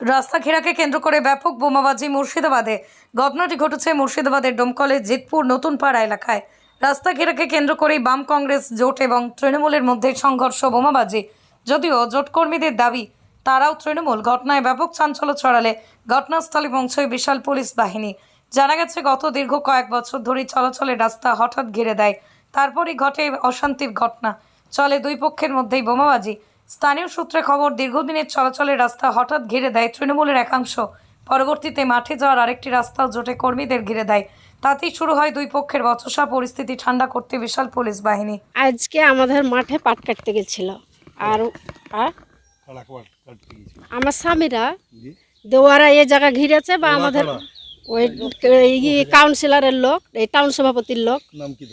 রাস্তা ঘেরাকে কেন্দ্র করে ব্যাপক বোমাবাজি মুর্শিদাবাদে। ঘটনাটি ঘটেছে মুর্শিদাবাদের ডোমকলের জিতপুর নতুন পাড়া এলাকায়। রাস্তা ঘেরাকে কেন্দ্র করেই বাম কংগ্রেস জোট এবং তৃণমূলের মধ্যে সংঘর্ষ, বোমাবাজি। যদিও জোট কর্মীদের দাবি, তারাও তৃণমূল। ঘটনায় ব্যাপক চাঞ্চল্য ছড়ালে ঘটনাস্থলে পৌঁছয় বিশাল পুলিশ বাহিনী। জানা গেছে, গত দীর্ঘ কয়েক বছর ধরেই চলাচলের রাস্তা হঠাৎ ঘিরে দেয়। তারপরই ঘটে অশান্তির ঘটনা। চলে দুই পক্ষের মধ্যেই বোমাবাজি। স্থানীয় সূত্রে খবর দীর্ঘদিনের চলাচলের রাস্তা হঠাৎ ঘিরে দেয় তৃণমূলের একাংশ। পরবর্তীতে মাঠে যাওয়ার আরেকটি রাস্তাও জোটে কর্মীদের ঘিরে দেয়। তাতেই শুরু হয় দুই পক্ষের বচসা পরিস্থিতি ঠান্ডা করতে বিশাল পুলিশ বাহিনী। আজকে আমাদের মাঠে পাট কাটতে গেছিল। আর গেছিল। আমার স্বামীরা দেওয়ারা এই জায়গা ঘিরেছে বা আমাদের ওই কাউন্সিলরের লোক এই টাউন সভাপতির লোক। নাম কি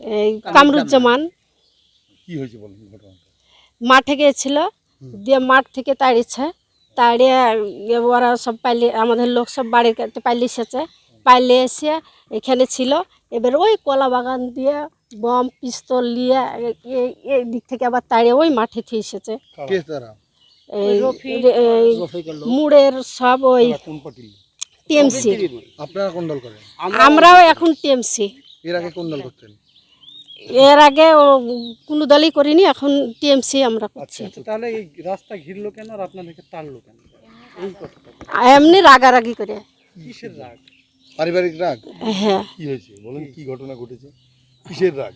এই কামরুজ্জামান। কি হয়েছে বলেন ঘটনাটা? মাঠে গিয়েছিল দিয়ে মাঠ থেকে তাড়িয়েছে তাড়িয়ে ওরা সব পাইলে আমাদের লোক সব বাড়ির কাছে পাইলে এসেছে। পাইলে এসে এখানে ছিল। এবার ওই কলা বাগান দিয়ে বম পিস্তল নিয়ে এই দিক থেকে আবার তাড়িয়ে ওই মাঠে থেকে এসেছে। কে তারা? এই এই মুড়ের সব ওই টিএমসি। আপনারা কোন দল করেন? আমরাও এখন টিএমসি। এর আগে কোন দল করতেন? এর আগে ও কোনো দলই করিনি এখন টিএমসি আমরা করছি। আচ্ছা তাহলে এই রাস্তা ঘিরলো কেন আর আপনাদেরকে তাড়লো কেন? এই কথাটা এমনি রাগারাগি করে। কিসের রাগ? পারিবারিক রাগ? হ্যাঁ। কি হয়েছে? বলেন কি ঘটনা ঘটেছে? কিসের রাগ?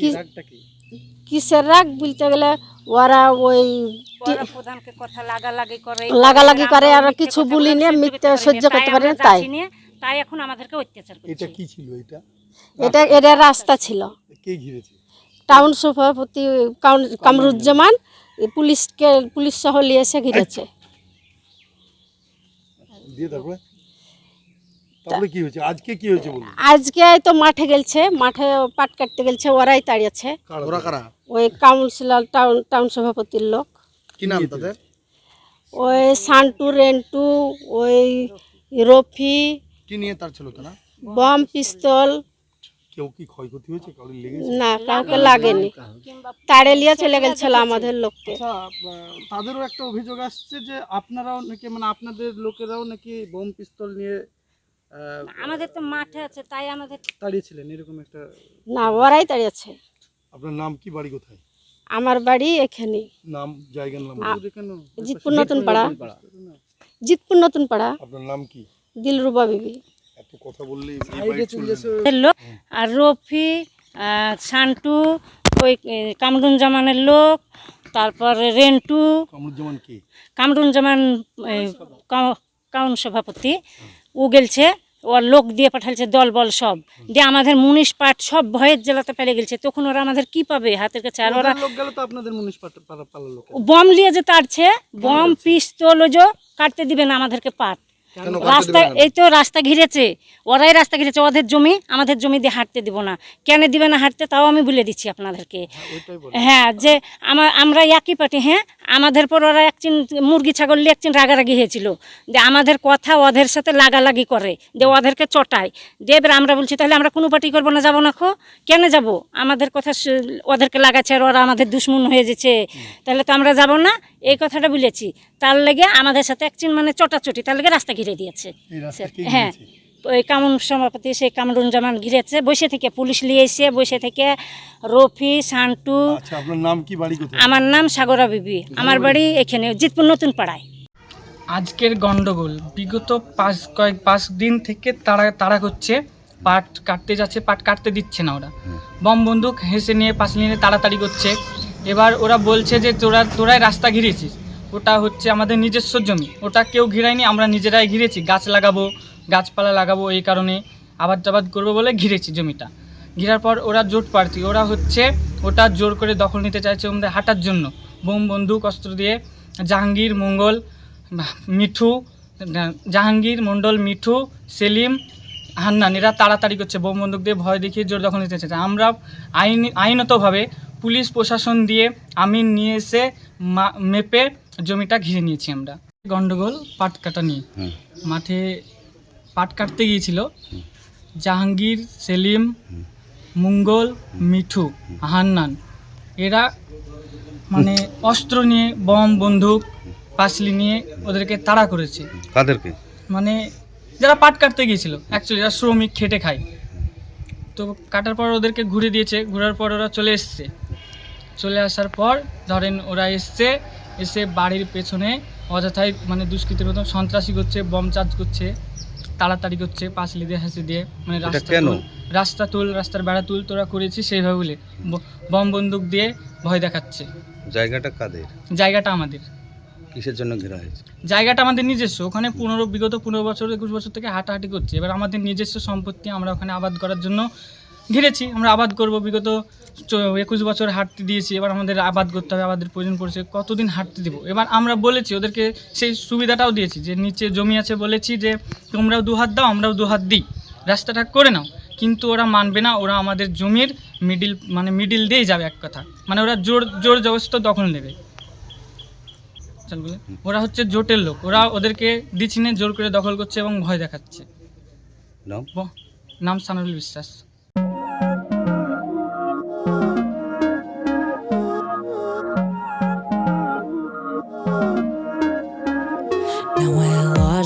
কি রাগটা কি? কিসের রাগ? বলতে গেলে ওরা ওই প্রধানকে কথা লাগালাগি করে। লাগালাগি করে আর কিছু বলি কথা না, বলে মিথ্যে সহ্য করতে পারে না, তাই। নিয়ে, তাই এখন আমাদেরকে অত্যাচার এটা কি ছিল এটা? এটা এটা রাস্তা ছিল। কে ঘিরেছে? টাউন সভাপতি কামরুজ্জামান পুলিশকে পুলিশ সহ নিয়ে এসে ঘিরেছে। দিয়ে তারপরে? তারপরে কি হয়েছে? আজকে কি হয়েছে বলুন? আজকে তো মাঠে গেলছে মাঠে পাট কাটতে গেলছে ওরাই তাড়িয়েছে। ওই কাউন্সিলর টাউন টাউন সভাপতির লোক। কি নাম তাদের? ওই সান্টু রেন্টু ওই রফি কি নিয়ে তার ছিল বম পিস্তল কেউ কি ক্ষয়ক্ষতি হয়েছে? কাউকে লেগেছে? না কাউকে লাগেনি। তাড়ে নিয়ে চলে গেছিল আমাদের লোককে। আচ্ছা তাদেরও একটা অভিযোগ আসছে যে আপনারাও নাকি মানে আপনাদের লোকেরাও নাকি বোম পিস্তল নিয়ে আমাদের তো মাঠে আছে তাই আমাদের তাড়িয়েছিলেন এরকম একটা না ওরাই তাড়িয়েছে আপনার নাম কি বাড়ি কোথায়? আমার বাড়ি এখানে নাম জায়গার নাম জিতপুর নতুন পাড়া। জিতপুর নতুন পাড়া। আপনার নাম কি? দিলরুবা বিবি। কথা বললে লোক আর রফি সান্টু ওই কামরুন জামানের লোক তারপরে রেন্টু। কামরুজ্জামান কি? কামরুজ্জামান কাউ- কাউন সভাপতি। ও গেলছে ওর লোক দিয়ে পাঠালছে দল বল সব। দিয়ে আমাদের মুনিশ পাট সব ভয়ের জেলাতে পেলে গেলছে। তখন ওরা আমাদের কি পাবে হাতের কাছে? আর ওরা বম নিয়ে যে তাড়ছে বম পিস্তল যে কাটতে দিবে না আমাদেরকে পাট। রাস্তা এই তো রাস্তা ঘিরেছে ওরাই রাস্তা ঘিরেছে ওদের জমি আমাদের জমি দিয়ে হাঁটতে দিব না। কেন দিবে না হাঁটতে তাও আমি বলে দিচ্ছি আপনাদেরকে। হ্যাঁ যে আমার আমরা একই পার্টি হ্যাঁ আমাদের পর ওরা একচিন মুরগি ছাগল নিয়ে একচিন রাগারাগি হয়েছিল। যে আমাদের কথা ওদের সাথে লাগালাগি করে যে ওদেরকে চটায়। দিয়ে এবার আমরা বলছি তাহলে আমরা কোনো পার্টি করব না যাব না খো? কেন যাব? আমাদের কথা ওদেরকে লাগাচ্ছে আর ওরা আমাদের দুশ্মন হয়ে যেছে তাহলে তো আমরা যাব না? এই কথাটা বলেছি। তার লেগে আমাদের সাথে একচিন মানে চটাচটি তার লেগে রাস্তা ঘিরে দিয়েছে। হ্যাঁ ওই কামুন সভাপতি সেই কামরুজ্জামান ঘিরেছে বসে থেকে পুলিশ নিয়ে এসে বসে থেকে রফি সান্টু আচ্ছা নাম কি বাড়ি আমার নাম সাগরা বিবি আমার বাড়ি এখানে জিতপুর নতুন পাড়ায়। আজকের গন্ডগোল বিগত পাঁচ কয়েক পাঁচ দিন থেকে তারা তারা করছে পাট কাটতে যাচ্ছে পাট কাটতে দিচ্ছে না ওরা। বম বন্দুক হেসে নিয়ে পাশে নিয়ে তাড়াতাড়ি করছে। এবার ওরা বলছে যে তোরা তোরাই রাস্তা ঘিরেছিস। ওটা হচ্ছে আমাদের নিজস্ব জমি। ওটা কেউ ঘিরায়নি, আমরা নিজেরাই ঘিরেছি। গাছ লাগাবো, গাছপালা লাগাবো এই কারণে আবাদ টাবাদ করব বলে ঘিরেছি জমিটা। ঘিরার পর ওরা জোট প্রার্থী। ওরা হচ্ছে ওটা জোর করে দখল নিতে চাইছে ওদের হাঁটার জন্য। বোম, বন্দুক, অস্ত্র দিয়ে জাহাঙ্গীর, মঙ্গল, মিঠু, জাহাঙ্গীর, মণ্ডল, মিঠু, সেলিম, হান্নান, এরা তাড়াতাড়ি করছে। বোম, বন্দুক দিয়ে ভয় দেখিয়ে জোর দখল নিতে চাইছে। আমরা আইন, আইনতভাবে পুলিশ, প্রশাসন দিয়ে আমিন নিয়ে এসে মেপে জমিটা ঘিরে নিয়েছি আমরা। গন্ডগোল পাট কাটা নিয়ে। মাঠে পাট কাটতে গিয়েছিল। জাহাঙ্গীর সেলিম মঙ্গল মিঠু হান্নান এরা মানে অস্ত্র নিয়ে বম বন্দুক পাঁচলি নিয়ে ওদেরকে তাড়া করেছে। কাদেরকে? মানে যারা পাট কাটতে গিয়েছিল অ্যাকচুয়ালি যারা শ্রমিক খেটে খায়। তো কাটার পর ওদেরকে ঘুরে দিয়েছে ঘোরার পর ওরা চলে এসছে। চলে আসার পর ধরেন ওরা এসছে এসে বাড়ির পেছনে অযথায় মানে দুষ্কৃতির মতন সন্ত্রাসী করছে বম চার্জ করছে তাড়াতাড়ি করছে পাঁচলি দিয়ে হাসি দিয়ে মানে রাস্তা কেন? রাস্তা তুল রাস্তার বেড়া তুল তোরা করেছি সেইভাবে বলে বম বন্দুক দিয়ে ভয় দেখাচ্ছে। জায়গাটা কাদের? জায়গাটা আমাদের। কিসের জন্য ঘেরা হয়েছে? জায়গাটা আমাদের নিজস্ব ওখানে পনেরো বিগত পনেরো বছর একুশ বছর থেকে হাঁটাহাঁটি করছে। এবার আমাদের নিজস্ব সম্পত্তি আমরা ওখানে আবাদ করার জন্য ঘিরেছি আমরা আবাদ করব। বিগত একুশ বছর হাঁটতে দিয়েছি এবার আমাদের আবাদ করতে হবে আমাদের প্রয়োজন পড়ছে কতদিন হাঁটতে দেবো? এবার আমরা বলেছি ওদেরকে সেই সুবিধাটাও দিয়েছি যে নিচে জমি আছে বলেছি যে তোমরাও দু হাত দাও আমরাও দু হাত দিই। রাস্তাটা করে নাও। কিন্তু ওরা মানবে না ওরা আমাদের জমির মিডিল মানে মিডিল দিয়েই যাবে এক কথা। মানে ওরা জোর জোর জবস্ত দখল নেবে। ওরা হচ্ছে জোটের লোক। ওরা ওদেরকে দিচ্ছি জোর করে দখল করছে এবং ভয় দেখাচ্ছে। নাম? সানুল বিশ্বাস।